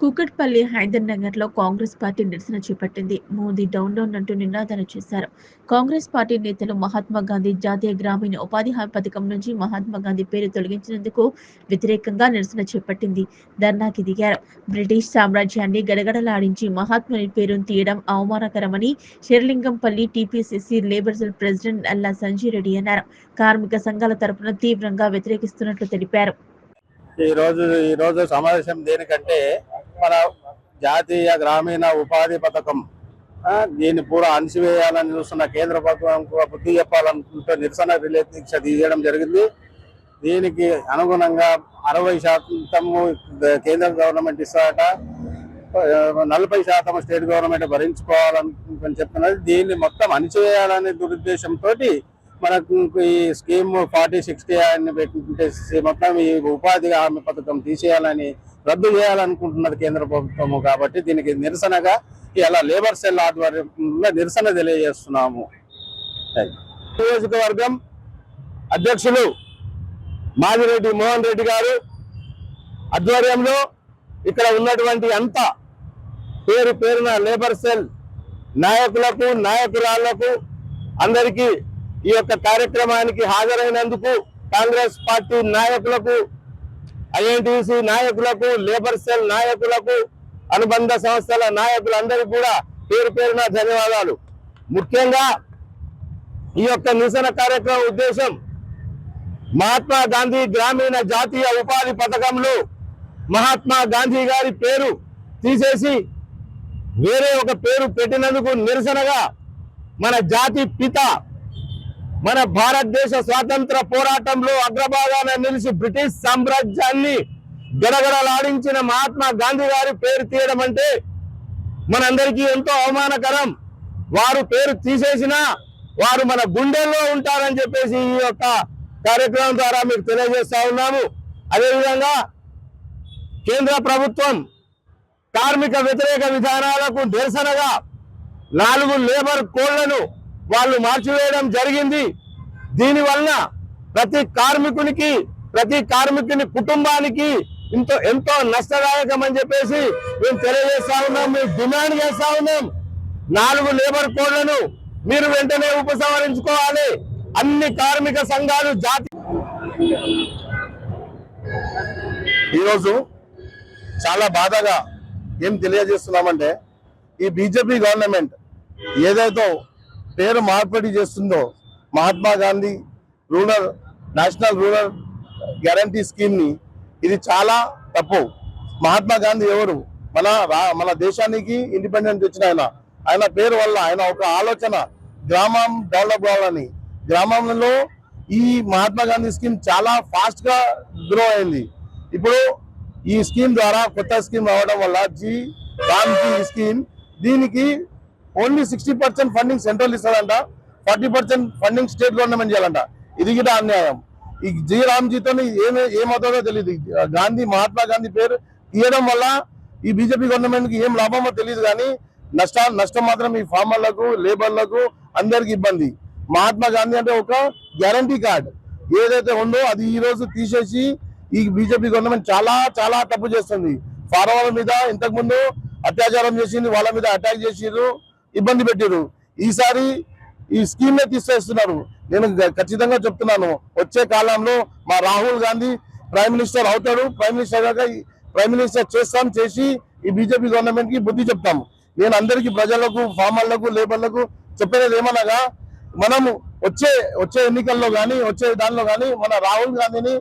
కూకట్పల్లి హైదర్ నగర్లో కాంగ్రెస్ పార్టీ నిరసన చేపట్టింది. మోదీ డౌన్ డౌన్ అంటూ నినాదాలు చేశారు. కాంగ్రెస్ పార్టీ నేతలు మహాత్మా గాంధీ జాతీయ గ్రామీణ ఉపాధి హామీ పథకం నుంచి మహాత్మా గాంధీ పేరు తొలగించినందుకు వ్యతిరేకంగా నిరసన చేపట్టింది. ధర్నాకి దిగారు. బ్రిటిష్ సామ్రాజ్యాన్ని గడగడలాడించి మహాత్ముని పేరును తీయడం అవమానకరమని Serilingampally TPCC labour cell president Alla Sanjay Reddy అన్నారు. కార్మిక సంఘాల తరపున తీవ్రంగా వ్యతిరేకిస్తున్నట్లు తెలిపారు. ఈ రోజు ఈ రోజు సమావేశం దేనికంటే మన జాతీయ గ్రామీణ ఉపాధి పథకం దీన్ని పూరా అణిచివేయాలని చూస్తున్న కేంద్ర ప్రభుత్వం బుద్ధి చెప్పాలనుకుంటే నిరసన రిలే దీక్ష తీయడం జరిగింది. దీనికి అనుగుణంగా అరవై శాతము కేంద్ర గవర్నమెంట్ ఇస్తాట నలభై శాతం స్టేట్ గవర్నమెంట్ భరించుకోవాలని చెప్తున్నది. దీన్ని మొత్తం అణిచివేయాలనే దురుద్దేశంతో మనకు ఈ స్కీమ్ ఫార్టీ సిక్స్టీ అని పెట్టి మొత్తం ఈ ఉపాధి హామీ పథకం తీసేయాలని రద్దు చేయాలనుకుంటున్నది కేంద్ర ప్రభుత్వము కాబట్టి దీనికి నిరసనగా ఇలా లేబర్ సెల్ ఆధ్వర్యంలో నిరసన తెలియజేస్తున్నాము. నియోజకవర్గం అధ్యక్షులు మాదిరెడ్డి మోహన్ రెడ్డి గారు ఆధ్వర్యంలో ఇక్కడ ఉన్నటువంటి అంతా పేరు పేరున లేబర్ సెల్ నాయకులకు నాయకురాళ్ళకు అందరికీ ఈ యొక్క కార్యక్రమానికి హాజరైనందుకు కాంగ్రెస్ పార్టీ నాయకులకు ఐఎన్టీసీ నాయకులకు లేబర్ సెల్ నాయకులకు అనుబంధ సంస్థల నాయకులందరికీ కూడా పేరు పేరున ధన్యవాదాలు. ముఖ్యంగా ఈ యొక్క నిరసన కార్యక్రమం ఉద్దేశం మహాత్మా గాంధీ గ్రామీణ జాతీయ ఉపాధి పథకంలో మహాత్మా గాంధీ గారి పేరు తీసేసి వేరే ఒక పేరు పెట్టినందుకు నిరసనగా మన జాతి పిత మన భారతదేశ స్వాతంత్ర పోరాటంలో అగ్రభాగాన నిలిచి బ్రిటిష్ సామ్రాజ్యాన్ని గడగడలాడించిన మహాత్మా గాంధీ గారి పేరు తీయడం అంటే మనందరికీ ఎంతో అవమానకరం. వారు పేరు తీసేసినా వారు మన గుండెల్లో ఉంటారని చెప్పేసి ఈ యొక్క కార్యక్రమం ద్వారా మీకు తెలియజేస్తా ఉన్నాము. అదేవిధంగా కేంద్ర ప్రభుత్వం కార్మిక వ్యతిరేక విధానాలకు నిరసనగా నాలుగు లేబర్ కోళ్ళను వాళ్ళు మార్చివేయడం జరిగింది. దీని వలన ప్రతి కార్మికునికి ప్రతి కార్మికుని కుటుంబానికి ఎంతో ఎంతో నష్టదాయకం అని చెప్పేసి మేము తెలియజేస్తా ఉన్నాం మేము డిమాండ్ చేస్తా ఉన్నాం. నాలుగు లేబర్ కోడ్లను మీరు వెంటనే ఉపసంహరించుకోవాలి. అన్ని కార్మిక సంఘాలు జాతి ఈరోజు చాలా బాధగా ఏం తెలియజేస్తున్నామంటే ఈ బీజేపీ గవర్నమెంట్ ఏదైతే పేరు మార్పిడి చేస్తుందో Mahatma Gandhi rural national rural guarantee స్కీమ్ని ఇది చాలా తప్పు. మహాత్మా గాంధీ ఎవరు? మన రా- మన దేశానికి ఇండిపెండెంట్ ఇచ్చిన ఆయన. ఆయన పేరు వల్ల ఆయన ఒక ఆలోచన గ్రామం డెవలప్ కావాలని గ్రామంలో ఈ మహాత్మా గాంధీ స్కీమ్ చాలా ఫాస్ట్గా గ్రో అయింది. ఇప్పుడు ఈ స్కీమ్ ద్వారా కొత్త స్కీమ్ రావడం వల్ల జీ రామ్ స్కీమ్ దీనికి only sixty percent funding central ఇస్తాడంట forty percent funding state government చేయాలంట. ఇది కూడా అన్యాయం. ఈ జి రామ్జీతో ఏమే ఏమవుతుందో తెలియదు గాంధీ మహాత్మా గాంధీ పేరు తీయడం వల్ల ఈ బీజేపీ గవర్నమెంట్కి ఏం లాభమో తెలియదు కానీ నష్ట నష్టం మాత్రం ఈ ఫార్మర్లకు లేబర్లకు అందరికి ఇబ్బంది. మహాత్మా గాంధీ అంటే ఒక గ్యారంటీ కార్డ్. ఏదైతే ఉందో అది ఈ రోజు తీసేసి ఈ బీజేపీ గవర్నమెంట్ చాలా చాలా తప్పు చేస్తుంది. ఫార్మర్ల మీద ఇంతకుముందు అత్యాచారం చేసింది వాళ్ళ మీద అటాక్ చేసిర్రు. ఇబ్బంది పెట్టారు ఈసారి ఈ స్కీమ్ నే తీసేస్తున్నారు. నేను ఖచ్చితంగా చెప్తున్నాను. వచ్చే కాలంలో మా రాహుల్ గాంధీ ప్రైమ్ మినిస్టర్ అవుతాడు. ప్రైమ్ మినిస్టర్ గాక ఈ ప్రైమ్ మినిస్టర్ చేస్తాం చేసి ఈ బీజేపీ గవర్నమెంట్కి బుద్ధి చెప్తాం. నేను అందరికీ ప్రజలకు ఫార్మర్లకు లేబర్లకు చెప్పేది ఏమనగా మనము వచ్చే వచ్చే ఎన్నికల్లో కానీ వచ్చే దానిలో కానీ మన రాహుల్ గాంధీని